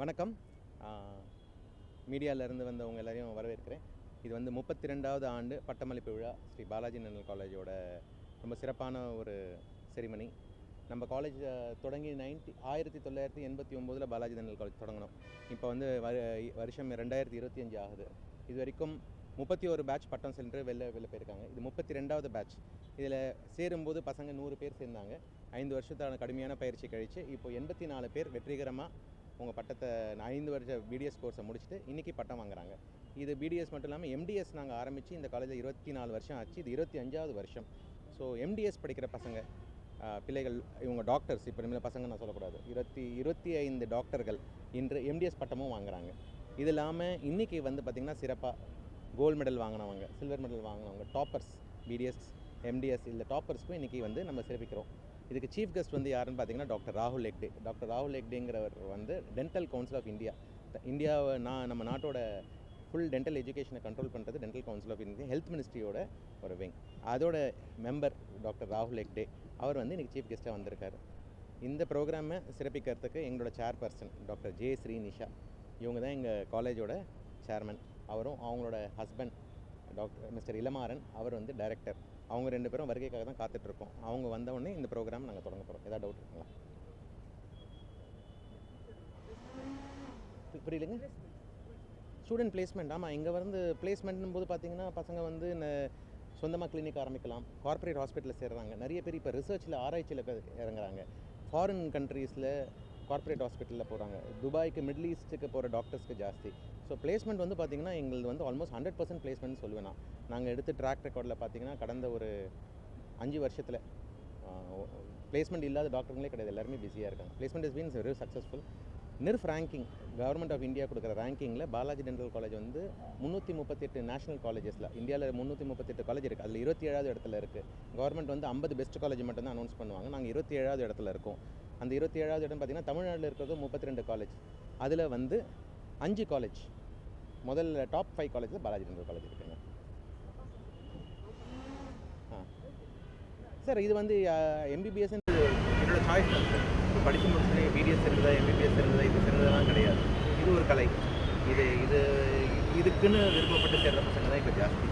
வணக்கம். மீடியாவிலேருந்து வந்தவங்க எல்லாரையும் வரவேற்கிறேன். இது வந்து முப்பத்தி ரெண்டாவது ஆண்டு பட்டமளிப்பு விழா ஸ்ரீ பாலாஜி நன்னல் காலேஜோட ரொம்ப சிறப்பான ஒரு செரிமனி. நம்ம காலேஜ் தொடங்கி நைன்டி ஆயிரத்தி தொள்ளாயிரத்தி எண்பத்தி ஒம்போதில் பாலாஜி நன்னல் காலேஜ் தொடங்கினோம். இப்போ வந்து வருஷம் ரெண்டாயிரத்தி இருபத்தி அஞ்சு ஆகுது. இது வரைக்கும் முப்பத்தி ஒரு பேட்ச் பட்டம் சென்று வெளில வெளில போயிருக்காங்க. இது முப்பத்தி ரெண்டாவது பேட்ச் இதில் சேரும்போது பசங்க நூறு பேர் சேர்ந்தாங்க. ஐந்து வருஷத்தான கடுமையான பயிற்சி கழித்து இப்போ எண்பத்தி நாலு பேர் வெற்றிகரமாக உங்கள் பட்டத்தை ஐந்து வருஷ பிடிஎஸ் கோர்ஸை முடிச்சுட்டு இன்றைக்கி பட்டம் வாங்குறாங்க. இது பிடிஎஸ் மட்டும் இல்லாமல் எம்டிஎஸ் நாங்கள் ஆரம்பித்து இந்த காலேஜில் இருபத்தி நாலு வருஷம் ஆச்சு. இது இருபத்தி அஞ்சாவது வருஷம். ஸோ எம்டிஎஸ் படிக்கிற பசங்க பிள்ளைகள் இவங்க டாக்டர்ஸ் இப்போ இனிமேல் பசங்க நான் சொல்லக்கூடாது. இருபத்தி இருபத்தி ஐந்து டாக்டர்கள் இன்று எம்டிஎஸ் பட்டமும் வாங்குறாங்க. இது இல்லாமல் இன்றைக்கி வந்து பார்த்திங்கன்னா சிறப்பாக கோல்டு மெடல் வாங்கினவங்க சில்வர் மெடல் வாங்கினவங்க டாப்பர்ஸ் பிடிஎஸ் எம்டிஎஸ் இந்த டாப்பர்ஸ்க்கும் இன்றைக்கி வந்து நம்ம சிறப்பிக்கிறோம். இதுக்கு சீஃப் கெஸ்ட் வந்து யாருன்னு பார்த்தீங்கன்னா டாக்டர் ராகுல் ஹெக்டே டாக்டர் ராகுல் ஹெக்டேங்கிறவர் வந்து டென்டல் கவுன்சில் ஆஃப் இந்தியா இந்தியாவை நான் நம்ம நாட்டோட ஃபுல் டென்டல் எஜுகேஷனை கண்ட்ரோல் பண்ணுறது dental council of India health மினிஸ்ட்ரியோட ஒரு விங் அதோட மெம்பர் டாக்டர் ராகுல் ஹெக்டே அவர் வந்து இன்றைக்கி சீஃப் கெஸ்ட்டாக வந்திருக்காரு. இந்த ப்ரோக்ராமை சிறப்பிக்கிறதுக்கு எங்களோட chairperson doctor J Shri Nisha இவங்க தான் எங்கள் காலேஜோட சேர்மன் அவரும் அவங்களோட ஹஸ்பண்ட் டாக்டர் மிஸ்டர் இளமாறன் அவர் வந்து டைரக்டர் அவங்க ரெண்டு பேரும் வருகைக்காக தான் காத்துட்ருக்கோம். அவங்க வந்த உடனே இந்த ப்ரோக்ராம் நாங்கள் தொடங்க போகிறோம் ஏதாவது டவுட் இருக்குங்களா? புரியலங்க? ஸ்டூடெண்ட் பிளேஸ்மெண்ட் ஆமாம் இங்கே வந்து பிளேஸ்மெண்ட்னும் போது பார்த்தீங்கன்னா பசங்க வந்து சொந்தமாக கிளினிக் ஆரம்பிக்கலாம். கார்ப்பரேட் ஹாஸ்பிட்டலில் சேர்றாங்க. நிறைய பேர் இப்போ ரிசர்ச்சில் ஆராய்ச்சியில் இறங்குறாங்க. ஃபாரின் கண்ட்ரீஸில் கார்ப்பரேட் ஹாஸ்பிட்டலில் போகிறாங்க துபாய்க்கு மிடில் ஈஸ்ட்டுக்கு போகிற டாக்டர்ஸ்க்கு ஜாஸ்தி. ஸோ பிளேஸ்மெண்ட் வந்து பார்த்திங்கன்னா எங்களுக்கு வந்து ஆல்மோஸ்ட் ஹண்ட்ரட் பர்சன்ட் பிளேஸ்மெண்ட் சொல்லுவேன் நான். நாங்கள் எடுத்து ட்ராக் ரெக்கார்டில் பார்த்தீங்கன்னா கடந்த ஒரு அஞ்சு வருஷத்தில் பிளேஸ்மெண்ட் இல்லாத டாக்டருங்களே கிடையாது. எல்லாருமே பிஸியாக இருக்காங்க. Placement is beans very successful NIRF ranking government of India கொடுக்குற ரேங்கிங்கில் பாலாஜி டென்டல் காலேஜ் வந்து முந்நூற்றி முப்பத்தெட்டு நேஷனல் காலேஜஸில் இந்தியாவில் முந்நூற்றி முப்பத்தெட்டு காலேஜ் இருக்குது அதில் இருபத்தி ஏழாவது இடத்துல இருக்குது கவர்மெண்ட் வந்து ஐம்பது பெஸ்ட் காலேஜ் மட்டும் தான் அனௌன்ஸ் பண்ணுவாங்க. நாங்கள் இருபத்தி ஏழாவது இடத்துல இருக்கோம். அந்த இருபத்தி ஏழாவது இடம் பார்த்திங்கன்னா தமிழ்நாட்டில் இருக்கிறது முப்பத்தி ரெண்டு காலேஜ் அதில் வந்து அஞ்சு காலேஜ் முதல்ல டாப் ஃபைவ் காலேஜில் பாலாஜி டென்டல் காலேஜ் இருக்குங்க. ஆ. சார் இது வந்து எம்பிபிஎஸ் என்னோட சாய்ஸ் இப்போ படித்து முடிச்சுட்டு பிடிஎஸ் இருந்ததா எம்பிபிஎஸ் இருந்ததா இது சிறந்ததெல்லாம் கிடையாது. இது ஒரு கலை. இது இது இதுக்குன்னு விருப்பப்பட்டு சேர்ற பசங்க தான் இப்போ ஜாஸ்தி.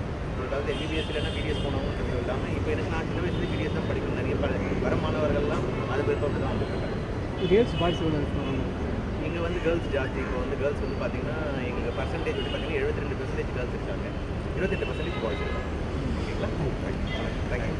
ஒரு காலத்தில் எம்பிபிஎஸ் இல்லைன்னா பிடிஎஸ் போனவங்க இல்லாமல் இப்போ எனக்கு நான் சின்ன வயசுல பிடிஎஸ் தான் படிக்கணும். நிறைய வர மாணவர்கள்லாம் அது விருப்பப்பட்டு தான் வந்துருக்காங்க கேர்ள்ஸ் பாய்ஸ் எவ்வளோ இருக்காங்க இங்கே வந்து கேர்ள்ஸ் ஜாஸ்தி இப்போ வந்து கேர்ள்ஸ் வந்து பார்த்தீங்கன்னா எங்கள் பர்சன்டேஜ் வந்து பார்த்தீங்கன்னா எழுபத்தி ரெண்டு பர்சன்டேஜ் கேர்ள்ஸ் இருக்காங்க. இருபத்தெட்டு பர்சன்டேஜ் பாய்ஸ் இருக்காங்க. ஓகேங்களா? தேங்க்யூ